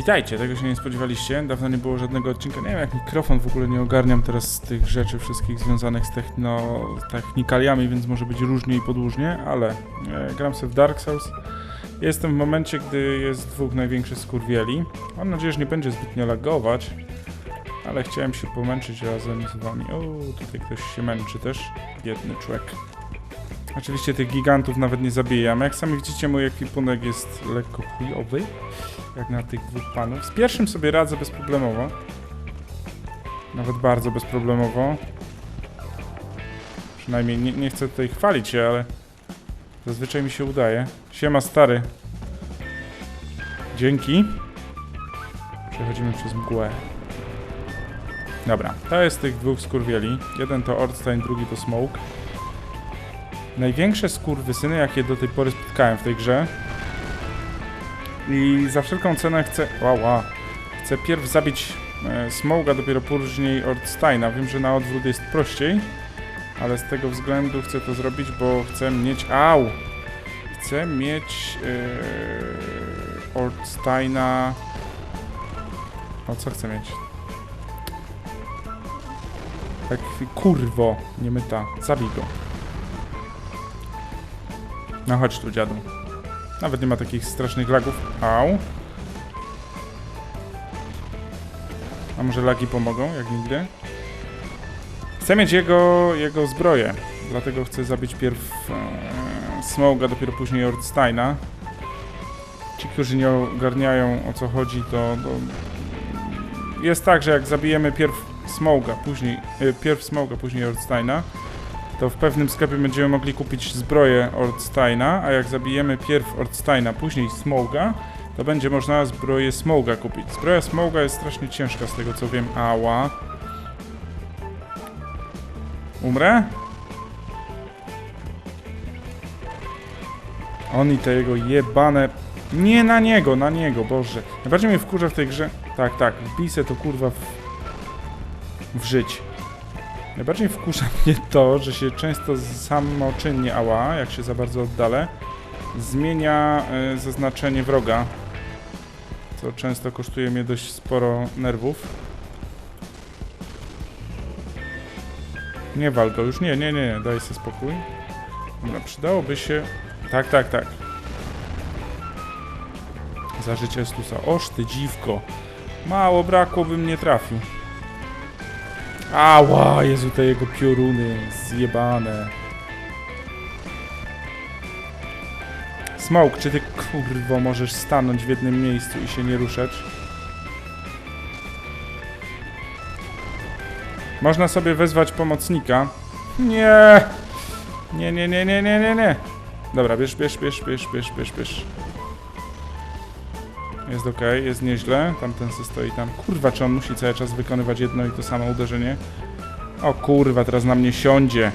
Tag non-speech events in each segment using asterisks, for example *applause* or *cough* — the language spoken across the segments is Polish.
Witajcie, tego się nie spodziewaliście. Dawno nie było żadnego odcinka. Nie wiem, jak mikrofon w ogóle nie ogarniam teraz tych rzeczy wszystkich związanych z techno, technikaliami, więc może być różnie i podłużnie, ale e, gram sobie w Dark Souls. Jestem w momencie, gdy jest dwóch największych skurwieli. Mam nadzieję, że nie będzie zbytnio lagować, ale chciałem się pomęczyć razem z wami. O, tutaj ktoś się męczy też. Biedny człowiek. Oczywiście tych gigantów nawet nie zabijam. Jak sami widzicie, mój ekwipunek jest lekko chujowy jak na tych dwóch panów. Z pierwszym sobie radzę bezproblemowo. Nawet bardzo bezproblemowo. Przynajmniej nie, nie chcę tutaj chwalić się, ale zazwyczaj mi się udaje. Siema stary. Dzięki. Przechodzimy przez mgłę. Dobra, to jest tych dwóch skurwieli. Jeden to Orstein, drugi to Smoke. Największe skurwysyny, jakie do tej pory spotkałem w tej grze. I za wszelką cenę chcę... Wow, wow. Chcę pierw zabić e, Smoga, dopiero później Ortsteina. Wiem, że na odwrót jest prościej, ale z tego względu chcę to zrobić, bo chcę mieć... Au! Chcę mieć e, Ortsteina... O, co chcę mieć? Tak, kurwo, nie myta. Zabij go. No chodź tu, dziadu. Nawet nie ma takich strasznych lagów. Au. A może lagi pomogą, jak nigdy? Chcę mieć jego, jego zbroję, dlatego chcę zabić pierw e, Smoga, dopiero później Ortsteina. Ci, którzy nie ogarniają o co chodzi, to, to jest tak, że jak zabijemy pierw Smoga, później, e, pierw Smoga, później Ortsteina, to w pewnym sklepie będziemy mogli kupić zbroję Ortsteina, a jak zabijemy pierw Ortsteina, później Smoga, to będzie można zbroję Smoga kupić. Zbroja Smoga jest strasznie ciężka z tego co wiem. Ała. Umrę? On i te jego jebane... Nie na niego, na niego, Boże. Najbardziej mnie wkurza w tej grze... Tak, tak, wbij to kurwa w... w żyć. Najbardziej wkurza *laughs* mnie to, że się często samoczynnie ała, jak się za bardzo oddalę, zmienia e, zaznaczenie wroga, co często kosztuje mnie dość sporo nerwów. Nie wal go już, nie, nie, nie, daj sobie spokój. Dobra, przydałoby się... Tak, tak, tak. Za życie Stusa. Oż ty dziwko. Mało brakło, bym nie trafił. Ała, Jezu, te jego pioruny zjebane. Smoke, czy ty kurwo możesz stanąć w jednym miejscu i się nie ruszać? Można sobie wezwać pomocnika. Nie! Nie, nie, nie, nie, nie, nie, nie. Dobra, bierz, bierz, bierz, bierz, bierz, bierz, bierz. Jest ok, jest nieźle. Tamten se stoi tam. Kurwa, czy on musi cały czas wykonywać jedno i to samo uderzenie? O kurwa, teraz na mnie siądzie.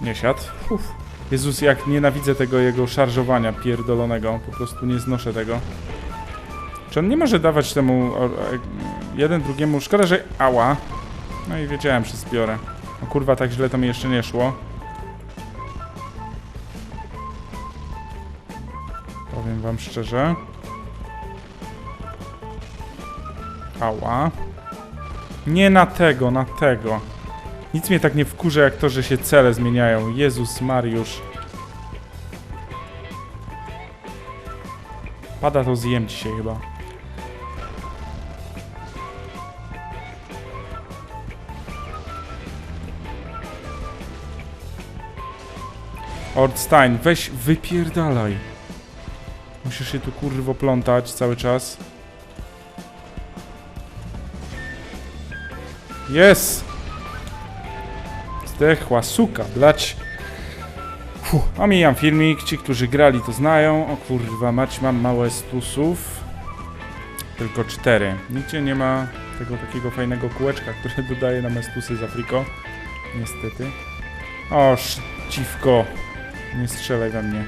Nie siadł. Uf. Jezus, jak nienawidzę tego jego szarżowania pierdolonego. Po prostu nie znoszę tego. Czy on nie może dawać temu jeden drugiemu... Szkoda, że... Ała. No i wiedziałem, że zbiorę. O kurwa, tak źle to mi jeszcze nie szło. Powiem wam szczerze. Ała. Nie na tego, na tego. Nic mnie tak nie wkurza jak to, że się cele zmieniają. Jezus Mariusz. Pada to zjem dzisiaj chyba. Ortstein, weź wypierdalaj. Musisz się tu kurwo plątać cały czas. Jest! Zdechła suka, blać. Fuh, omijam filmik, ci, którzy grali to znają. O kurwa, mać, mam małe stusów. Tylko cztery. Nigdzie nie ma tego takiego fajnego kółeczka, które dodaje nam estusy z Afriko. Niestety. O, dziwko. Nie strzelaj we mnie.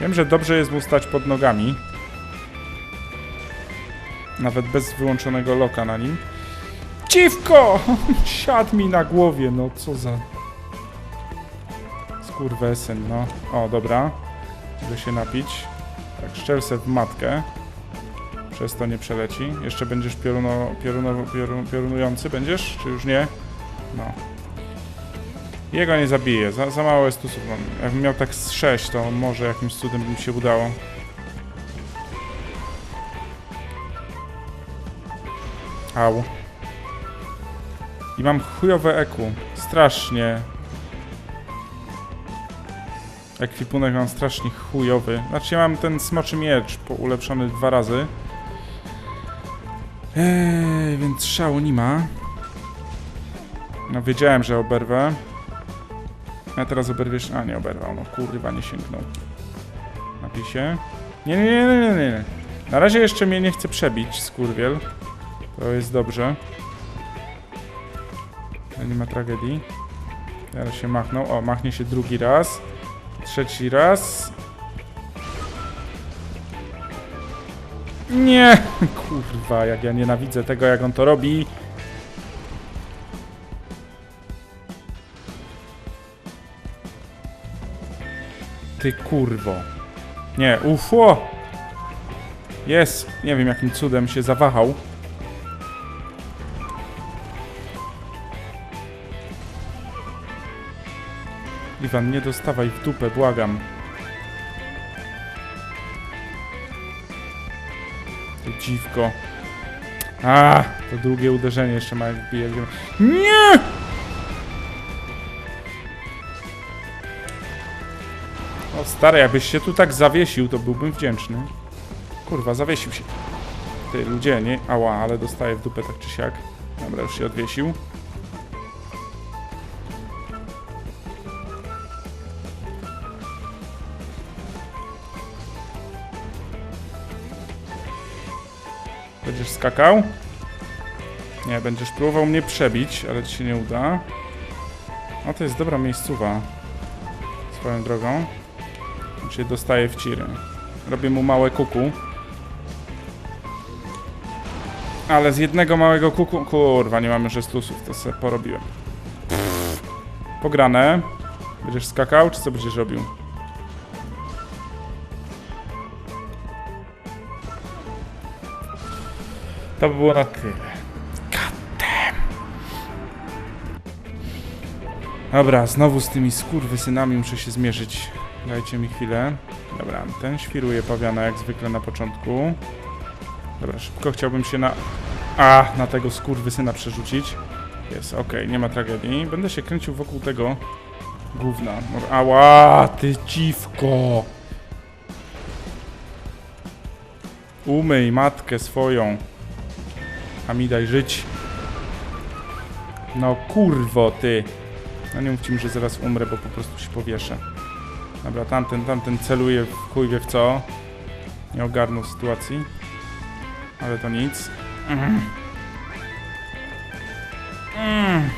Wiem, że dobrze jest mu stać pod nogami. Nawet bez wyłączonego loka na nim. Dziwko! *laughs* Siadł mi na głowie, no co za... Skurwesyn, no. O, dobra. Mogę się napić. Tak, szczelce w matkę. Przez to nie przeleci. Jeszcze będziesz pioruno, pioruno, piorun, piorunujący, będziesz? Czy już nie? No. Jego nie zabiję, za, za mało estusów mam. Jakbym miał tak z 6, to może jakimś cudem by mi się udało. Au. I mam chujowe eku. Strasznie. Ekwipunek mam strasznie chujowy. Znaczy ja mam ten smoczy miecz ulepszony dwa razy. Eee, więc szału nie ma. No wiedziałem, że oberwę. A teraz oberwiesz... A, nie oberwał. No kurwa, nie sięgnął. Napij się. Nie, nie, nie, nie, nie, nie. Na razie jeszcze mnie nie chce przebić, skurwiel. To jest dobrze. Ale nie ma tragedii. Teraz się machnął. O, machnie się drugi raz. Trzeci raz. Nie! *laughs* Kurwa, jak ja nienawidzę tego, jak on to robi. Ty kurwo. Nie, ufo! Jest! Nie wiem jakim cudem się zawahał. Iwan, nie dostawaj w dupę, błagam. Ty dziwko. A, to drugie uderzenie jeszcze ma jak bije. Nie! O stary, jakbyś się tu tak zawiesił, to byłbym wdzięczny. Kurwa, zawiesił się. Ty, ludzie, nie? Ała, ale dostaję w dupę tak czy siak. Dobra, już się odwiesił. Będziesz skakał? Nie, będziesz próbował mnie przebić, ale ci się nie uda. O, to jest dobra miejscowa. Swoją drogą. Czyli dostaję w ciry. Robię mu małe kuku. Ale z jednego małego kuku... Kurwa, nie mam już estusów, to sobie porobiłem. Pograne. Będziesz skakał, czy co będziesz robił? To by było na tyle. Goddamn. Dobra, znowu z tymi skurwysynami muszę się zmierzyć. Dajcie mi chwilę. Dobra, ten świruje pawiana jak zwykle na początku. Dobra, szybko chciałbym się na... A, na tego skurwysyna przerzucić. Jest, okej, nie ma tragedii. Będę się kręcił wokół tego gówna. Ała, ty dziwko! Umyj matkę swoją. A mi daj żyć. No kurwo ty. No nie mówcie mi, że zaraz umrę, bo po prostu się powieszę. Dobra, tamten, tamten celuje w chuj wie w co. Nie ogarnął sytuacji. Ale to nic. Mm. Mm.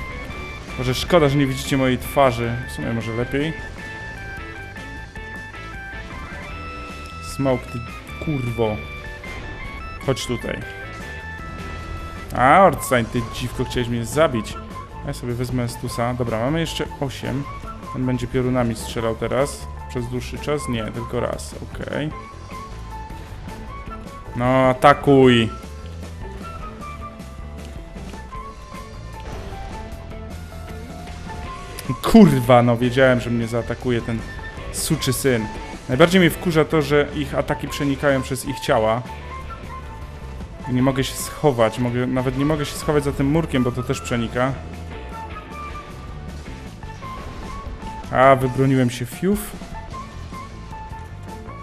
Może szkoda, że nie widzicie mojej twarzy. W sumie może lepiej. Smoke, ty kurwo. Chodź tutaj. A, Ortstein, ty dziwko, chciałeś mnie zabić. Ja sobie wezmę Stusa. Dobra, mamy jeszcze 8. On będzie piorunami strzelał teraz. Przez dłuższy czas? Nie, tylko raz. Okej. No, atakuj! Kurwa, no wiedziałem, że mnie zaatakuje ten suczy syn. Najbardziej mnie wkurza to, że ich ataki przenikają przez ich ciała. Nie mogę się schować, mogę, nawet nie mogę się schować za tym murkiem, bo to też przenika. A, wybroniłem się fiuf.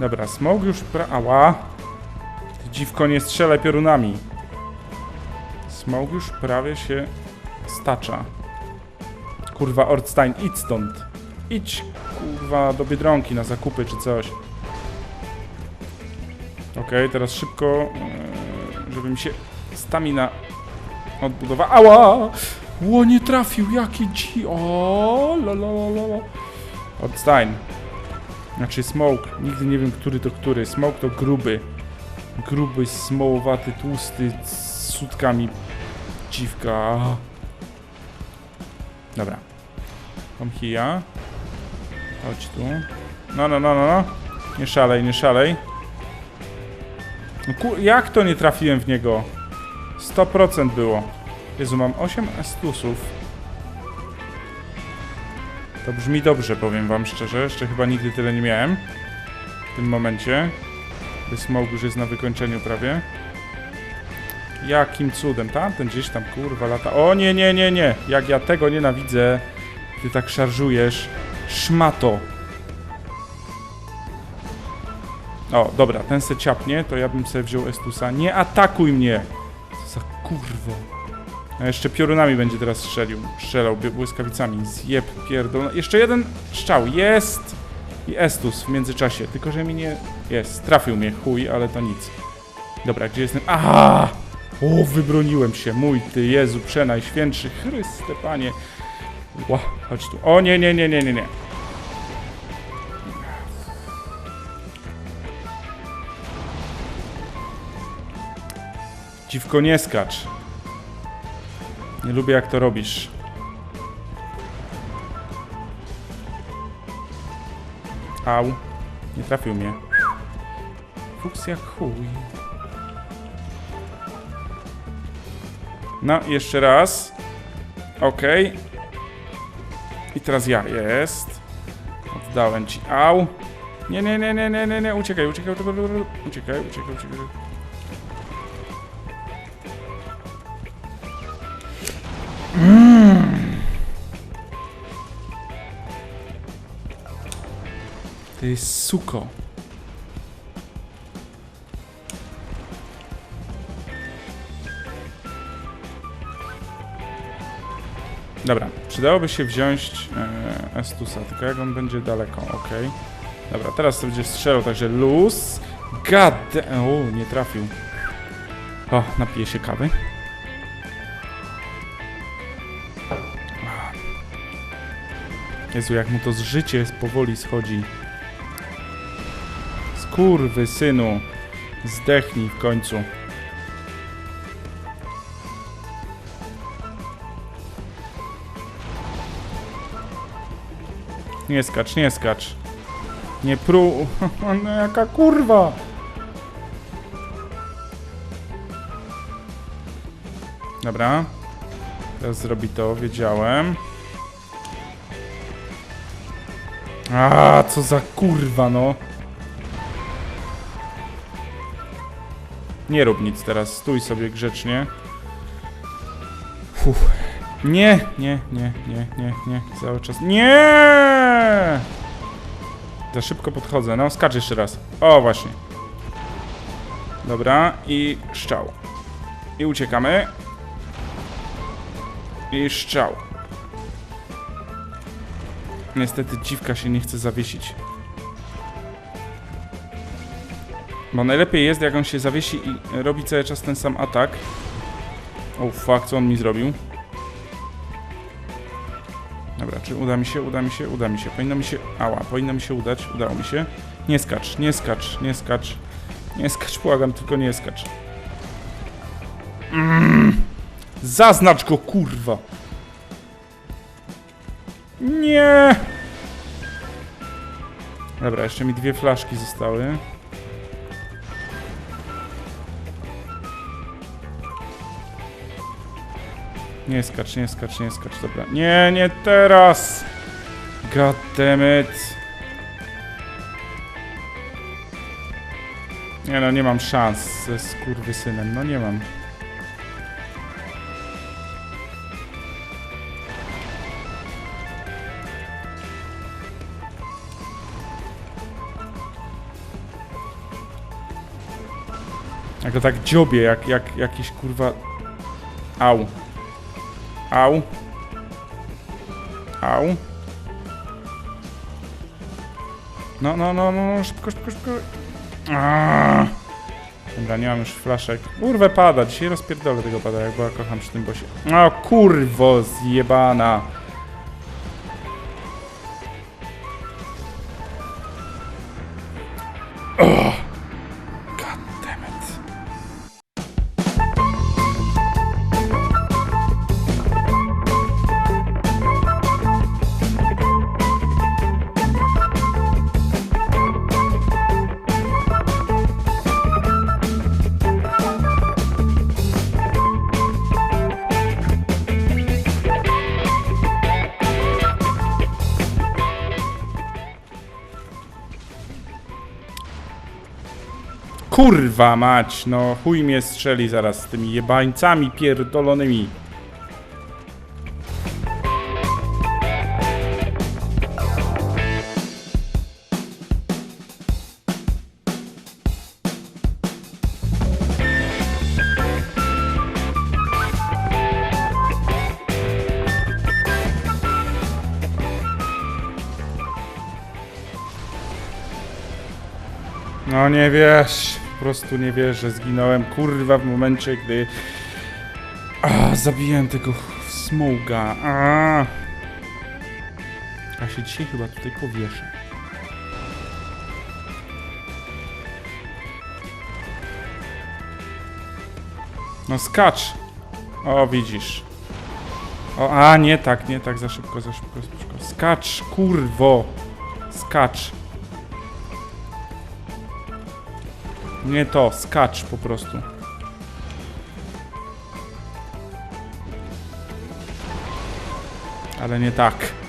Dobra, smog już pra... Ała! Dziwko, nie strzelaj piorunami. Smog już prawie się stacza. Kurwa, Ortstein, idź stąd. Idź, kurwa, do Biedronki na zakupy czy coś. Okej, teraz szybko, e, żeby mi się stamina odbudowała. Ała! Ło, nie trafił, jaki dzi... O, la la la la. Ortstein. Znaczy Smoke, nigdy nie wiem, który to który. Smoke to gruby. Gruby, smołowaty, tłusty, z sutkami dziwka. Dobra. Pomchija. Chodź tu. No, no, no, no, no. Nie szalej, nie szalej. No ku... Jak to nie trafiłem w niego? 100% było. Jezu, mam 8 estusów. To brzmi dobrze, powiem wam szczerze. Jeszcze chyba nigdy tyle nie miałem. W tym momencie. Smoke już jest na wykończeniu prawie. Jakim cudem? Tamten gdzieś tam, kurwa, lata. O nie, nie, nie, nie. Jak ja tego nienawidzę. Ty tak szarżujesz. Szmato. O, dobra, ten se ciapnie, to ja bym sobie wziął Estusa. Nie atakuj mnie! Za kurwo. A jeszcze piorunami będzie teraz strzelił. Strzelał bły- błyskawicami. Zjeb, pierdol. Jeszcze jeden strzał. Jest! I Estus w międzyczasie. Tylko, że mi nie... Jest. Trafił mnie chuj, ale to nic. Dobra, gdzie jestem? Aha! O, wybroniłem się. Mój ty, Jezu, przenajświętszy. Chryste, Panie. Ła, chodź tu. O, nie, nie, nie, nie, nie, nie. Dziwko, nie skacz. Nie lubię, jak to robisz. Au. Nie trafił mnie. Fuks jak chuj. No, jeszcze raz. Okej. I teraz ja. Jest. Oddałem ci. Au. Nie, nie, nie, nie, nie, nie, nie. Uciekaj, uciekaj, uciekaj, uciekaj, uciekaj, uciekaj. Ty suko. Dobra, przydałoby się wziąć e, Estusa, tylko jak on będzie daleko, ok. Dobra, teraz to będzie strzelał, także luz. God O, nie trafił. O, napiję się kawy. Jezu, jak mu to z życie powoli schodzi. Skurwy synu. Zdechnij w końcu. Nie skacz, nie skacz. Nie pru... *laughs* No jaka kurwa! Dobra. Teraz zrobi to, wiedziałem. A, co za kurwa, no. Nie rób nic teraz, stój sobie grzecznie. Nie, nie, nie, nie, nie, nie, cały czas. Nie! Za szybko podchodzę, no skacz jeszcze raz. O, właśnie. Dobra, i szczał. I uciekamy. I szczał. Niestety dziwka się nie chce zawiesić. Bo najlepiej jest, jak on się zawiesi i robi cały czas ten sam atak. O fuck, co on mi zrobił? Dobra, czy uda mi się, uda mi się, uda mi się. Powinno mi się... Ała, powinno mi się udać, udało mi się. Nie skacz, nie skacz, nie skacz. Nie skacz, błagam, tylko nie skacz. Mm. Zaznacz go, kurwa! Nie! Dobra, jeszcze mi dwie flaszki zostały. Nie skacz, nie skacz, nie skacz, dobra. Nie, nie teraz! God. Nie no, nie mam szans ze skurwysynem, no nie mam. Jak go tak dziobie, jak, jak jakiś kurwa... Au. Au. Au. No, no, no, no, no, szybko, szybko, szybko. Aaaa. Dobra, nie mam już flaszek. Urwę pada, dzisiaj rozpierdolę tego pada, jak była kocham przy tym bosie. O kurwo, zjebana. Kurwa mać, no chuj mnie strzeli zaraz z tymi jebańcami pierdolonymi. No nie wiesz, prostu nie wiesz, że zginąłem kurwa w momencie, gdy a, zabiłem tego smoga. A. a się dzisiaj chyba tutaj powieszę. No skacz! O, widzisz. O, a nie tak, nie tak, za szybko, za szybko, za szybko. Skacz, kurwo! Skacz. Nie to, skacz po prostu. Ale nie tak.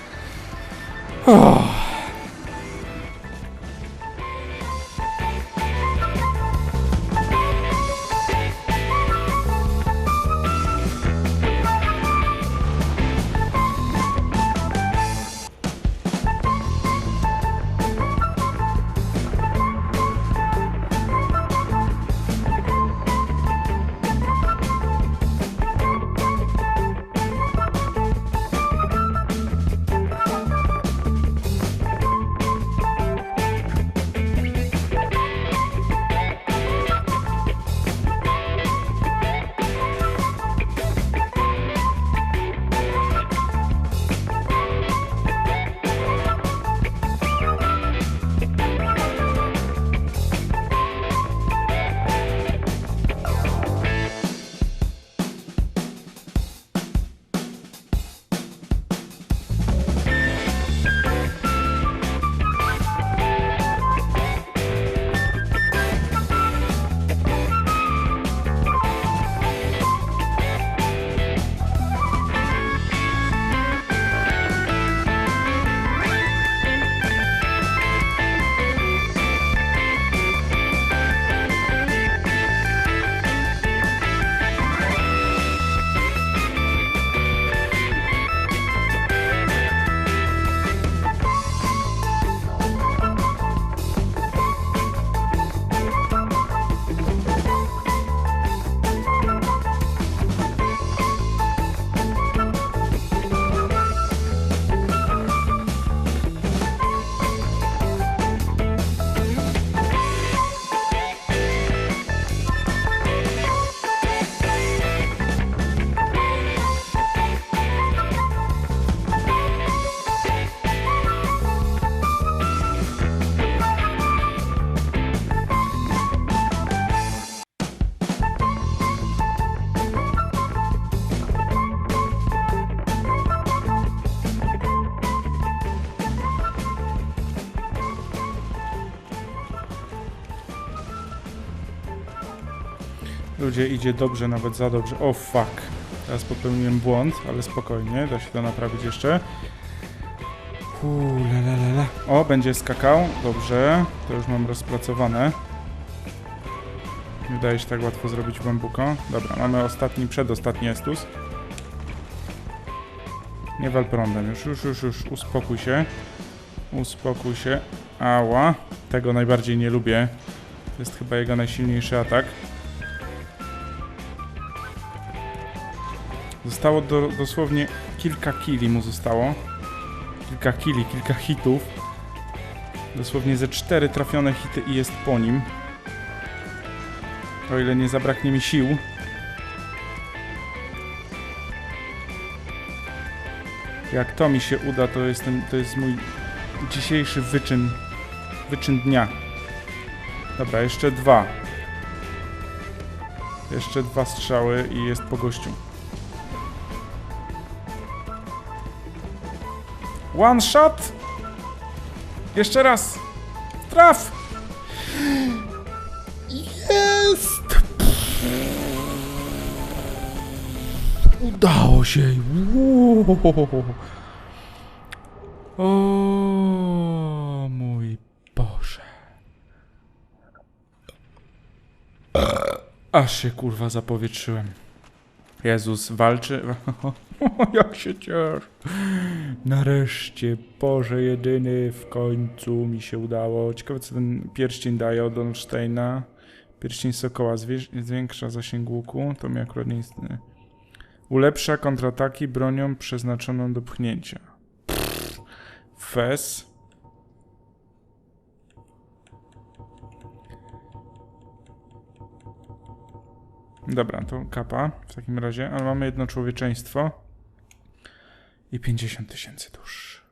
Idzie dobrze, nawet za dobrze. O fuck. Teraz popełniłem błąd, ale spokojnie, da się to naprawić jeszcze. Uuu, la, la. O, będzie skakał. Dobrze, to już mam rozpracowane. Nie udaje się tak łatwo zrobić bambuko. Dobra, mamy ostatni, przedostatni estus. Nie wal prądem, już, już, już, już, uspokój się. Uspokój się. Ała, tego najbardziej nie lubię. To jest chyba jego najsilniejszy atak. Zostało do, dosłownie kilka kili mu zostało. Kilka kili, kilka hitów. Dosłownie ze cztery trafione hity i jest po nim. O ile nie zabraknie mi sił. Jak to mi się uda, to, jestem, to jest mój dzisiejszy wyczyn. Wyczyn dnia. Dobra, jeszcze dwa. Jeszcze dwa strzały i jest po gościu. One shot! Jeszcze raz! Traf! Jest! Udało się! O mój Boże. Aż się kurwa zapowietrzyłem. Jezus walczy. *laughs* Jak się cieszę. Nareszcie, Boże jedyny, w końcu mi się udało. Ciekawe, co ten pierścień daje od Donsteina. Pierścień Sokoła zwię- zwiększa zasięg łuku. To mi akurat nie. Ulepsza kontrataki bronią przeznaczoną do pchnięcia. Fes. Dobra, to kapa w takim razie, ale mamy jedno człowieczeństwo i 50 tysięcy dusz.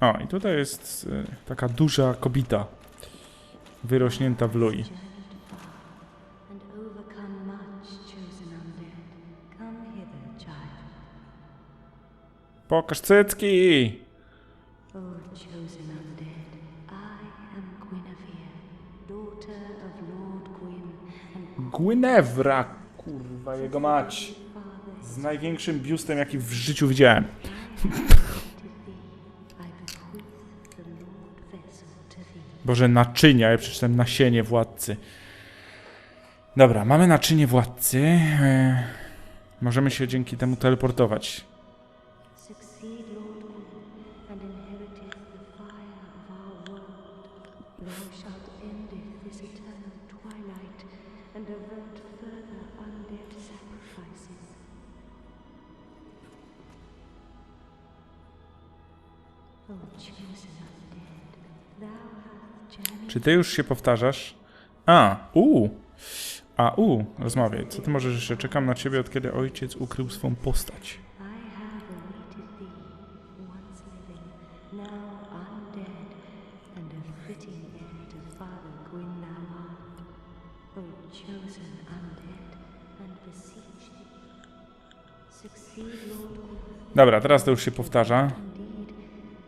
O, i tutaj jest y, taka duża kobita, wyrośnięta w lui. and overcome Gwynewra, kurwa, jego mać. Z największym biustem, jaki w życiu widziałem. Boże, naczynia, ja przeczytałem nasienie władcy. Dobra, mamy naczynie władcy. E, możemy się dzięki temu teleportować. And avert further undead sacrifices. Czy ty już się powtarzasz? A, u. A, u. Rozmawiaj. Co ty możesz jeszcze? Czekam na ciebie, od kiedy ojciec ukrył swą postać. Dobra, teraz to już się powtarza. Indeed,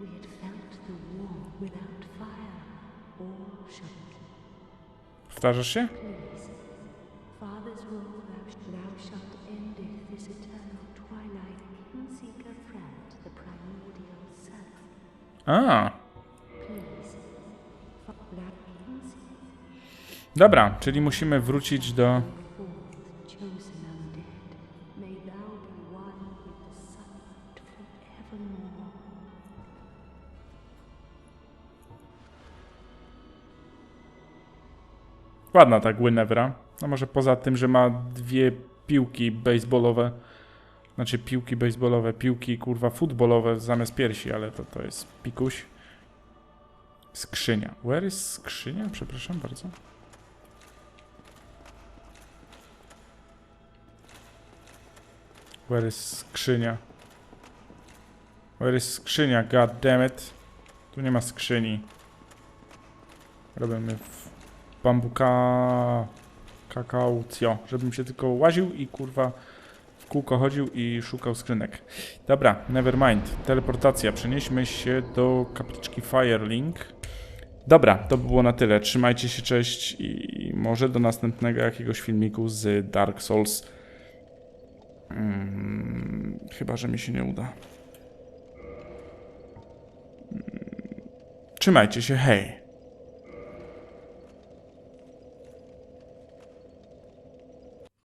we had felt the war without fire Ładna ta Gwynevra. No może poza tym, że ma dwie piłki baseballowe. Znaczy piłki baseballowe, piłki kurwa futbolowe zamiast piersi, ale to, to jest pikuś. Skrzynia. Where is skrzynia? Przepraszam bardzo. Where is skrzynia? Where is skrzynia? God damn it. Tu nie ma skrzyni. Robimy w bambuka kakaucjo, żebym się tylko łaził i kurwa w kółko chodził i szukał skrzynek. Dobra, never mind. Teleportacja. Przenieśmy się do kapliczki Firelink. Dobra, to by było na tyle. Trzymajcie się, cześć i może do następnego jakiegoś filmiku z Dark Souls. Mm, chyba, że mi się nie uda. Mm, trzymajcie się, hej.